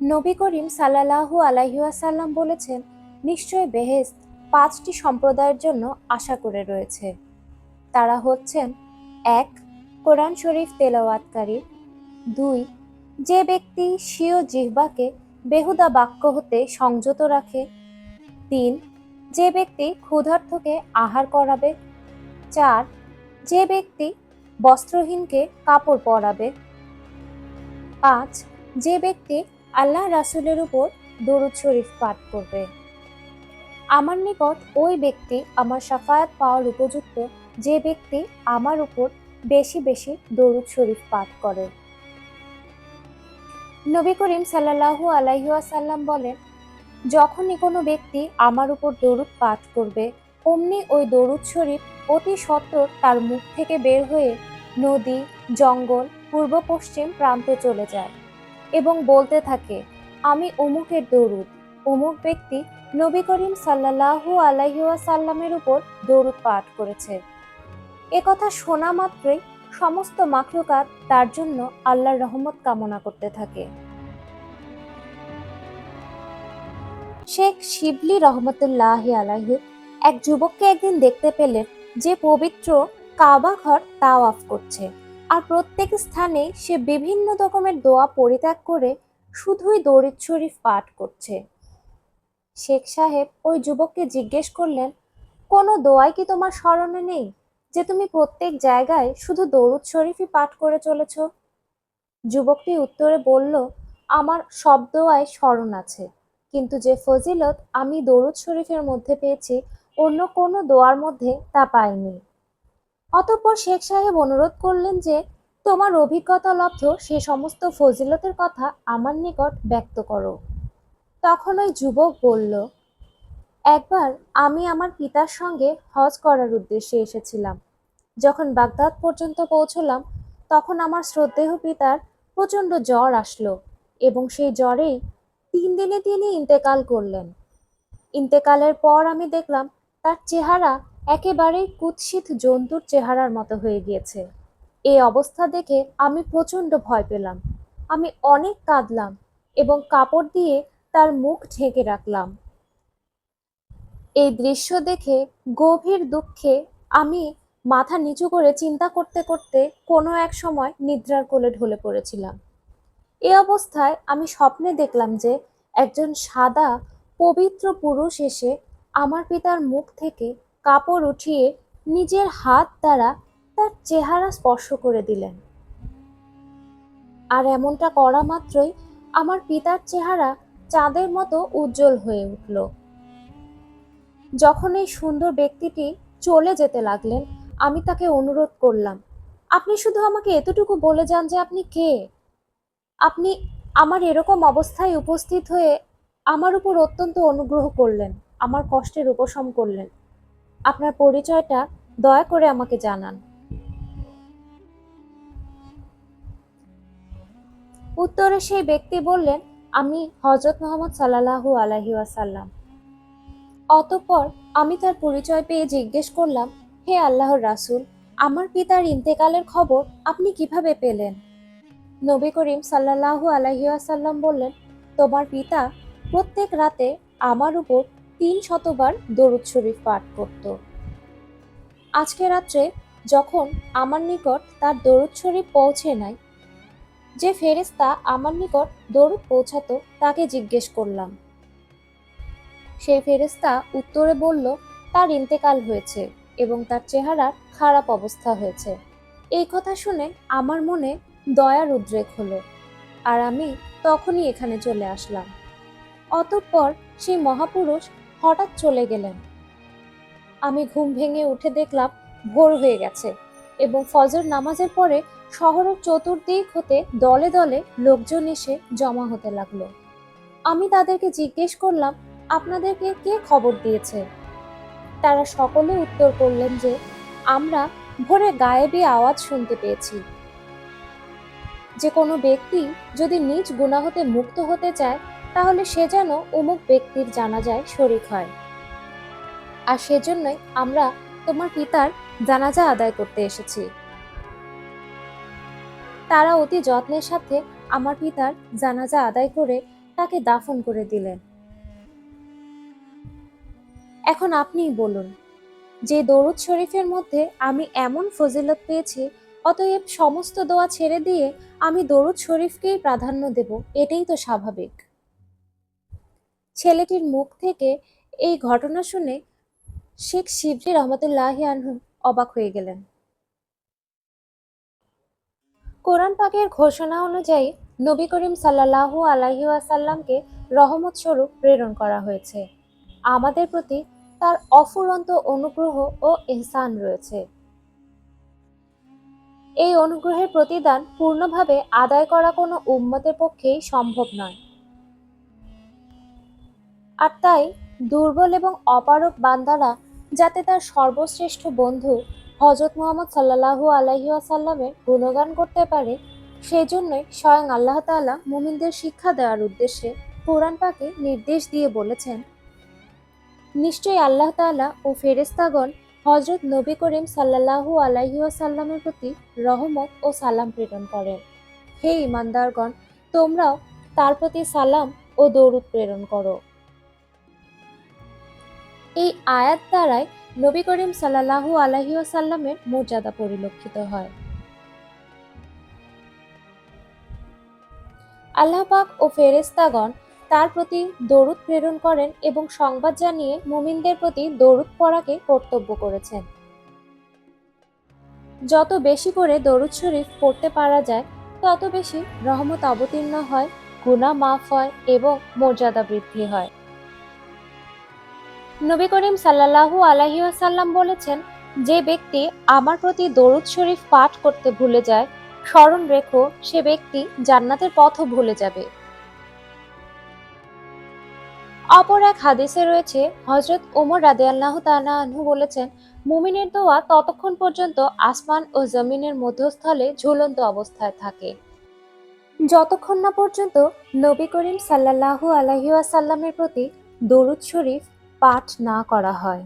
নবী করিম সাল্লাল্লাহু আলাইহাসাল্লাম বলেছেন, নিশ্চয় বেহেস্ত পাঁচটি সম্প্রদায়ের জন্য আশা করে রয়েছে। তারা হচ্ছেন, এক, কোরআন শরীফ তেলাওয়াতকারী, দুই, যে ব্যক্তি স্বীয় জিহ্বাকে বেহুদা বাক্য হতে সংযত রাখে, তিন, যে ব্যক্তি ক্ষুধার্থকে আহার করাবে, চার, যে ব্যক্তি বস্ত্রহীনকে কাপড় পরাবে, পাঁচ, যে ব্যক্তি আল্লাহ রাসুলের উপর দরুদ শরীফ পাঠ করবে। আমার নিকট ওই ব্যক্তি আমার সাফায়াত পাওয়ার উপযুক্ত, যে ব্যক্তি আমার উপর বেশি বেশি দরুদ শরীফ পাঠ করে। নবী করিম সাল্লাল্লাহু আলাইহাসাল্লাম বলেন, যখনই কোনো ব্যক্তি আমার উপর দরুদ পাঠ করবে, অমনি ওই দরুদ শরীফ অতি সত্বর তার মুখ থেকে বের হয়ে নদী, জঙ্গল, পূর্ব পশ্চিম প্রান্তে চলে যায়। এবং বলতে থাকে, আমি অমুকের দৌরুদ। অমুক ব্যক্তি নবী করিম সাল্লাল্লাহু আলাইহাসাল্লামের উপর দৌরুদ পাঠ করেছে। এ কথা শোনা মাত্রই সমস্ত মাখলুকাত তার জন্য আল্লাহর রহমত কামনা করতে থাকে। শেখ শিবলি রহমতুল্লাহ আলাহি এক যুবককে একদিন দেখতে পেলেন যে পবিত্র কাবা ঘর তাওয়াফ করছে। আর প্রত্যেক স্থানে সে বিভিন্ন রকমের দোয়া পরিত্যাগ করে শুধুই দরিদ শরীফ পাঠ করছে। শেখ সাহেব ওই যুবককে জিজ্ঞেস করলেন, কোনো দোয়াই কি তোমার স্মরণে নেই যে তুমি প্রত্যেক জায়গায় শুধু দরুদ শরীফই পাঠ করে চলেছ? যুবকটি উত্তরে বলল, আমার সব দোয়ায় স্মরণ আছে, কিন্তু যে ফজিলত আমি দরুদ শরীফের মধ্যে পেয়েছি, অন্য কোনো দোয়ার মধ্যে তা পাইনি। অতঃপর শেখ সাহেব অনুরোধ করলেন যে, তোমার অভিজ্ঞতা লব্ধ, সে সমস্ত ফজিলতের কথা আমার নিকট ব্যক্ত করো। তখন ওই যুবক বলল, একবার আমি আমার পিতার সঙ্গে হজ করার উদ্দেশ্যে এসেছিলাম। যখন বাগদাদ পর্যন্ত পৌঁছলাম, তখন আমার শ্রদ্ধেয় পিতার প্রচণ্ড জ্বর আসলো এবং সেই জ্বরেই তিন দিনে তিনি ইন্তেকাল করলেন। ইন্তেকালের পর আমি দেখলাম, তার চেহারা একেবারেই কুৎসিত জন্তুর চেহারার মতো হয়ে গিয়েছে। এই অবস্থা দেখে আমি প্রচণ্ড ভয় পেলাম। আমি অনেক কাঁদলাম এবং কাপড় দিয়ে তার মুখ ঢেকে রাখলাম। এই দৃশ্য দেখে গভীর দুঃখে আমি মাথা নিচু করে চিন্তা করতে করতে কোনো এক সময় নিদ্রার কোলে ঢলে পড়েছিলাম। এ অবস্থায় আমি স্বপ্নে দেখলাম যে একজন সাদা, পবিত্র পুরুষ এসে আমার পিতার মুখ থেকে কাপড় উঠিয়ে নিজের হাত দ্বারা তার চেহারা স্পর্শ করে দিলেন। আর এমনটা করা মাত্রই আমার পিতার চেহারা চাঁদের মতো উজ্জ্বল হয়ে উঠল। যখন এই সুন্দর ব্যক্তিটি চলে যেতে লাগলেন, আমি তাকে অনুরোধ করলাম, আপনি শুধু আমাকে এতটুকু বলে যান যে আপনি কে? আপনি আমার এরকম অবস্থায় উপস্থিত হয়ে আমার উপর অত্যন্ত অনুগ্রহ করলেন, আমার কষ্টের উপশম করলেন। আপনার পরিচয়টা দয়া করে আমাকে জানান। উত্তরে সেই ব্যক্তি বললেন, আমি হজরত মোহাম্মদ সাল্লাহু আলাহি ওয়াসাল্লাম। অতঃপর আমি তার পরিচয় পেয়ে জিজ্ঞেস করলাম, হে আল্লাহর রাসূল, আমার পিতার ইন্তেকালের খবর আপনি কীভাবে পেলেন? নবী করিম সাল্লাহু আলহিয়াসাল্লাম বললেন, তোমার পিতা প্রত্যেক রাতে আমার উপর তিন শতবার দরুদ শরীফ পাঠ করত। আজকে রাত্রে যখন আমার নিকট তার দরুদ শরীফ পৌঁছে নাই, যে ফেরেস্তা আমার নিকট দরুদ পৌঁছাতো তাকে জিজ্ঞেস করলাম। সেই ফেরেস্তা উত্তরে বলল, তার ইন্তেকাল হয়েছে এবং তার চেহারার খারাপ অবস্থা হয়েছে। এই কথা শুনে আমার মনে দয়ার উদ্রেক হলো আর আমি তখনই এখানে চলে আসলাম। অতঃপর সেই মহাপুরুষ হঠাৎ চলে গেলেন। আমি ঘুম ভেঙে উঠে দেখলাম ভোর হয়ে গেছে এবং ফজর নামাজের পরে শহরের চতুর্দিক হতে দলে দলে লোকজন এসে জমা হতে লাগল। আমি তাদেরকে জিজ্ঞেস করলাম, আপনাদেরকে কে খবর দিয়েছে? তারা সকলে উত্তর করলেন যে, আমরা ভোরে গায়েবী আওয়াজ শুনতে পেয়েছি। যে কোনো ব্যক্তি যদি নিজ গুণা হতে মুক্ত হতে চায় তাহলে সে যেন অমুক ব্যক্তির জানাজায় শরিক হয়। আর সেজন্যই আমরা তোমার পিতার জানাজা আদায় করতে এসেছি। তারা অতি যত্নের সাথে আমার পিতার জানাজা আদায় করে তাকে দাফন করে দিলেন। এখন আপনিই বলুন, যে দরুদ শরীফের মধ্যে আমি এমন ফজিলত পেয়েছি, অতএব সমস্ত দোয়া ছেড়ে দিয়ে আমি দরুদ শরীফকেই প্রাধান্য দেব, এটাই তো স্বাভাবিক। ছেলেটির মুখ থেকে এই ঘটনা শুনে শেখ শিবরি রহমতুল্লাহ আনহু অবাক হয়ে গেলেন। কোরআন পাকের ঘোষণা অনুযায়ী নবী করিম সাল্লাল্লাহু আলাইহি ওয়াসাল্লামকে রহমত স্বরূপ প্রেরণ করা হয়েছে। আমাদের প্রতি তার অফুরন্ত অনুগ্রহ ও ইহসান রয়েছে। এই অনুগ্রহের প্রতিদান পূর্ণভাবে আদায় করা কোনো উম্মতের পক্ষেই সম্ভব নয়। আর তাই দুর্বল এবং অপারক বান্দারা যাতে তার সর্বশ্রেষ্ঠ বন্ধু হজরত মোহাম্মদ সাল্লাল্লাহু আলাইহি ওয়াসাল্লামের গুণগান করতে পারে সেই জন্যই স্বয়ং আল্লাহ তাআলা মুমিনদের শিক্ষা দেওয়ার উদ্দেশ্যে কোরআন পাকে নির্দেশ দিয়ে বলেছেন, নিশ্চয়ই আল্লাহ তাআলা ও ফেরেস্তাগণ হজরত নবী করিম সাল্লাল্লাহু আলাইহি ওয়াসাল্লামের প্রতি রহমত ও সালাম প্রেরণ করেন। হে ইমানদারগণ তোমরাও তার প্রতি সালাম ও দরুদ প্রেরণ করো। এই আয়াত দ্বারাই নবী করিম সাল্লাল্লাহু আলাইহি ওয়াসাল্লামের মর্যাদা পরিলক্ষিত হয়। আল্লাহবাক ও ফেরেস্তাগণ তার প্রতি দরুদ প্রেরণ করেন এবং সংবাদ জানিয়ে মুমিনদের প্রতি দরুদ পড়াকে কর্তব্য করেছেন। যত বেশি করে দরুদ শরীফ পড়তে পারা যায়, তত বেশি রহমত অবতীর্ণ হয়, গুনাহ মাফ হয় এবং মর্যাদা বৃদ্ধি হয়। নবী করিম সাল্লাল্লাহু আলাইহি ওয়াসাল্লাম বলেছেন, যে ব্যক্তি আমার প্রতি দরুদ শরীফ পাঠ করতে ভুলে যায়, স্মরণ রেখো, সে ব্যক্তি জান্নাতের পথও ভুলে যাবে। অপর এক হাদিসে রয়েছে হজরত ওমর রাদে তাআলা আনহু বলেছেন, মুমিনের দোয়া ততক্ষণ পর্যন্ত আসমান ও জমিনের মধ্যস্থলে ঝুলন্ত অবস্থায় থাকে। যতক্ষণ না পর্যন্ত নবী করিম সাল্লাল্লাহু আলাইহি ওয়াসাল্লামের প্রতি দরুদ শরীফ পাঠ না করা হয়।